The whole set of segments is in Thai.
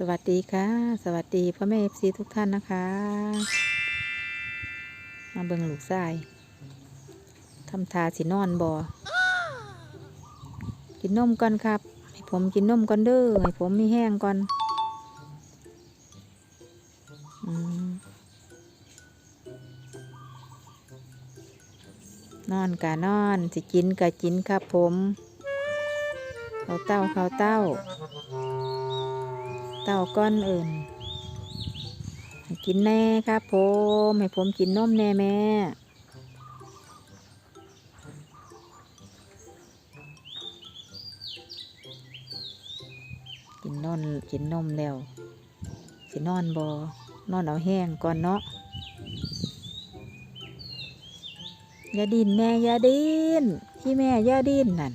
สวัสดีค่ะ สวัสดีพ่อแม่เอฟซีทุกท่านนะคะ มาเบิ่งลูกชายทำทาสินอนบอกินนมก่อนครับ ให้ผมกินนมก่อนเด้อให้ผมมีแห้งก่อนอนอนกะนอน สิกินกะกินครับผมเขาเต้าเขาเต้า เต่าก้อนอื่น กินแน่ครับผมให้ผมกินนมแน่แม่กินนอนกินนมแล้วสินอนบอนอนเอาแห้งก่อนเนาะอย่าดินแม่อย่าดินที่แม่อย่าดินนั่น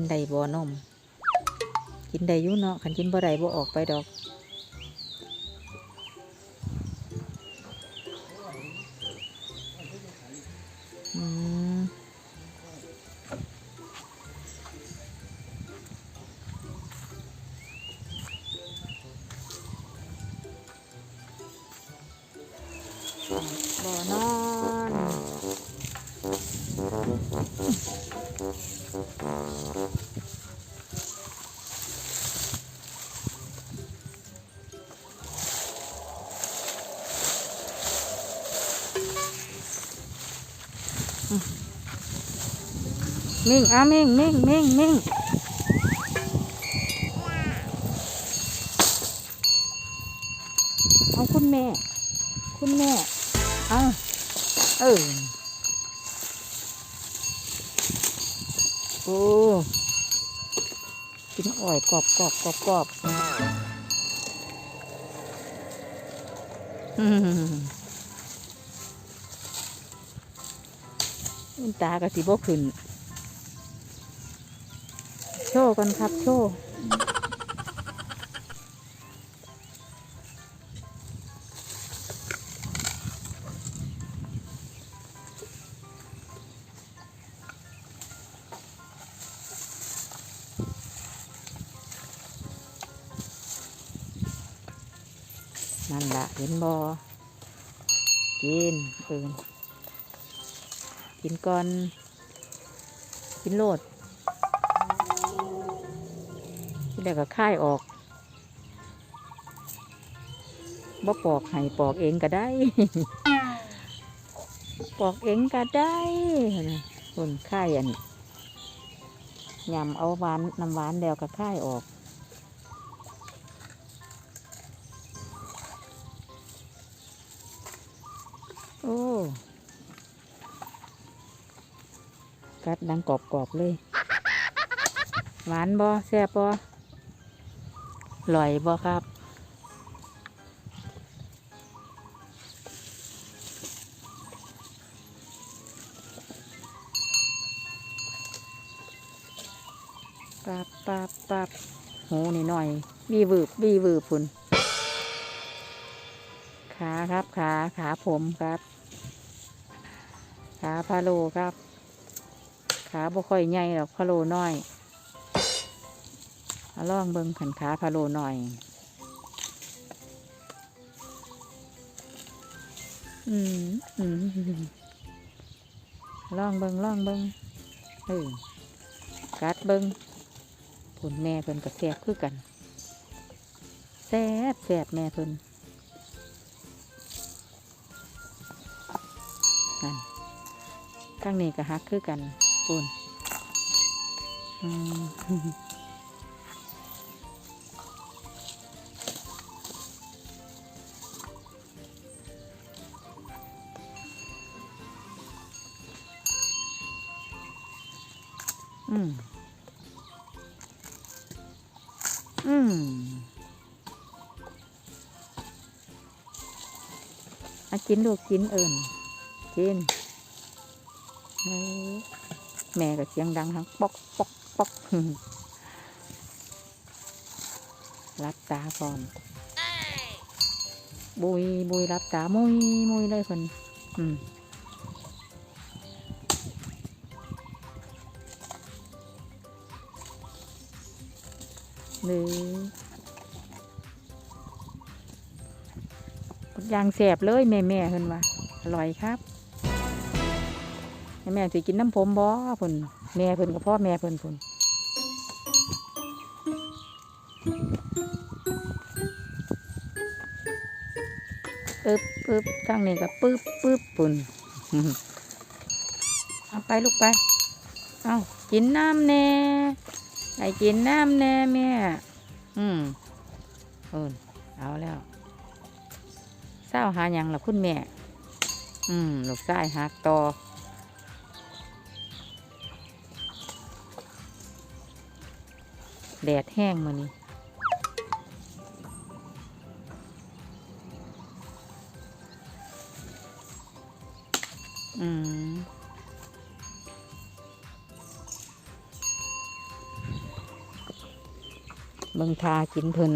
นได้บ่อนม กินได้ยู่เนาะขันกินบ่ได้บ่ออกไปดอก อืมบ่นอ มิ่งอะมิ่งมิ่งมิ่งมิ่งเอาคุณแม่ คุณแม่เอาเออโอ้กินอ่อยกรอบกรอบกรอบกรอบอืม ตากระสิบ่ขึ้น โชว์กันครับ โชว์นั่นละเห็นบอกินเอิน กินก่อน กินโลดที่แรกก็ค่ายออกบ่ปอกให้ปอกเองก็ได้ ปอกเองก็ได้คนค่ายอันยำเอาหวานน้ำหวานแล้วก็ค่ายออกโอ้ กัดดังกรอบๆเลย หวานบ่แซ่บบ่อร่อยบ่ครับปับปับปับหูนี่หน่อยบีวืบบีวืบพุ่นขาครับขาขาผมครับ ขาพะโลครับ ขาบ่ค่อยใหญ่หรอกพะโลน้อยอาลองเบิ่งขันขาพะโลน่อย อืมอืมลองเบิ่งลองเบิ่งเออกัดเบิ่งผลแม่เพิ่นกับแซ่บคือกันแซ่บแซ่บแม่เพิ่นนั่นข้างนี้ก็ฮักคือกัน ปุ่นอืมอืม อืม อากินลูกกินเอิญกินเฮ้ แม่ก็เสียงดังทั้งป๊อกป๊อกป๊อกรับตาก่อนบุยบุยรับตามุยมุยเลยคนอืมหรือย่างแสบเลยแม่แม่เพิ่นว่าอร่อยครับ แม่สิกินน้ำผมบ่พิ่นแม่เพิ่นกับพ่อแม่เพิ่นพิ่นปึ๊บปึ๊บทางนี้ก็ปึ๊บปึ๊บปุ่นเอาไปลูกไป เอากินน้ำแน่ไอ้กินน้ำแน่แม่ อืมเออเอาแล้วเศร้าหาหยังล่ะคุณแม่ อืมลูกชายหักต่อ แดดแห้งมานี่อืมเบิ่งทากินเพิ่น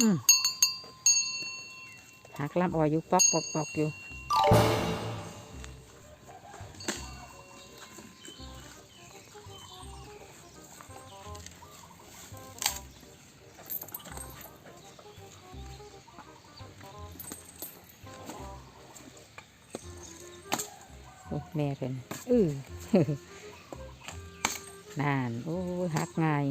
อืมหักลำอ่อยอยู่ปอกปอกปอกอยู่ โอ้แม่เป็นอือนานโอ้ยหักง่าย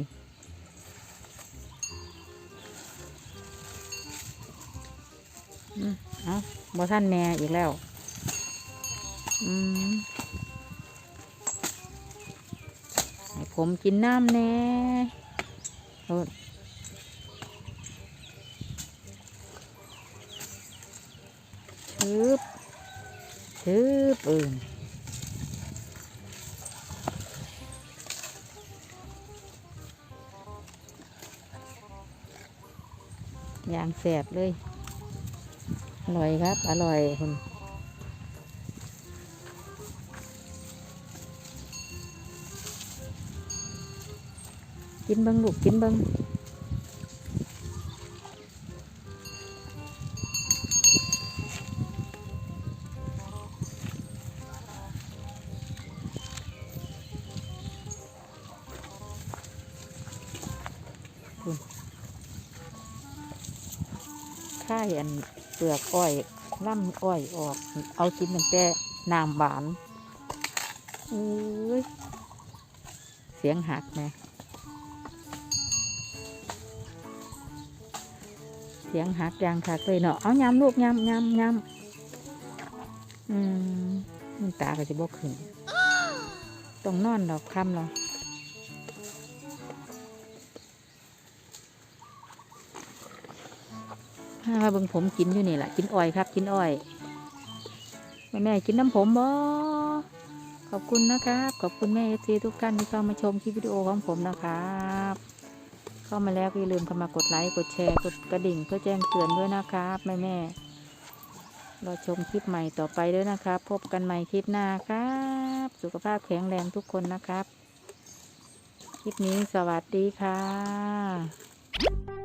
อืมเอาบ่ท่านแม่อีกแล้ว อืมให้ผมกินน้ำแน่โอ้ยชืบ ชืบเอื่นอย่างแสบเลย อร่อยครับ อร่อยคุณกินเบิงลูกกินเบิง ค่ายอันเปลือกอ้อยล่ำอ้อยออก เอากินตั้งแต่น้ำหวานเอ้ยเสียงหักไหมเสียงหักยางคักเลยเนาะเอายำลูกยำยำยำอืมตาก็จะบกขึ้นต้องนอนดอกคำเรา ถ้าว่าเบิ่งผมกินอยู่นี่แหละกินอ้อยครับ กินอ้อย แม่แม่กินน้ำผมบ่ขอบคุณนะครับ ขอบคุณแม่เอซีทุกท่านที่เข้ามาชมคลิปวิดีโอของผมนะครับเข้ามาแล้วก็อย่าลืมเข้ามากดไลค์กดแชร์กดกระดิ่งเพื่อแจ้งเตือนด้วยนะครับแม่แม่รอชมคลิปใหม่ต่อไปด้วยนะครับ พบกันใหม่คลิปหน้าครับ สุขภาพแข็งแรงทุกคนนะครับ คลิปนี้สวัสดีค่ะ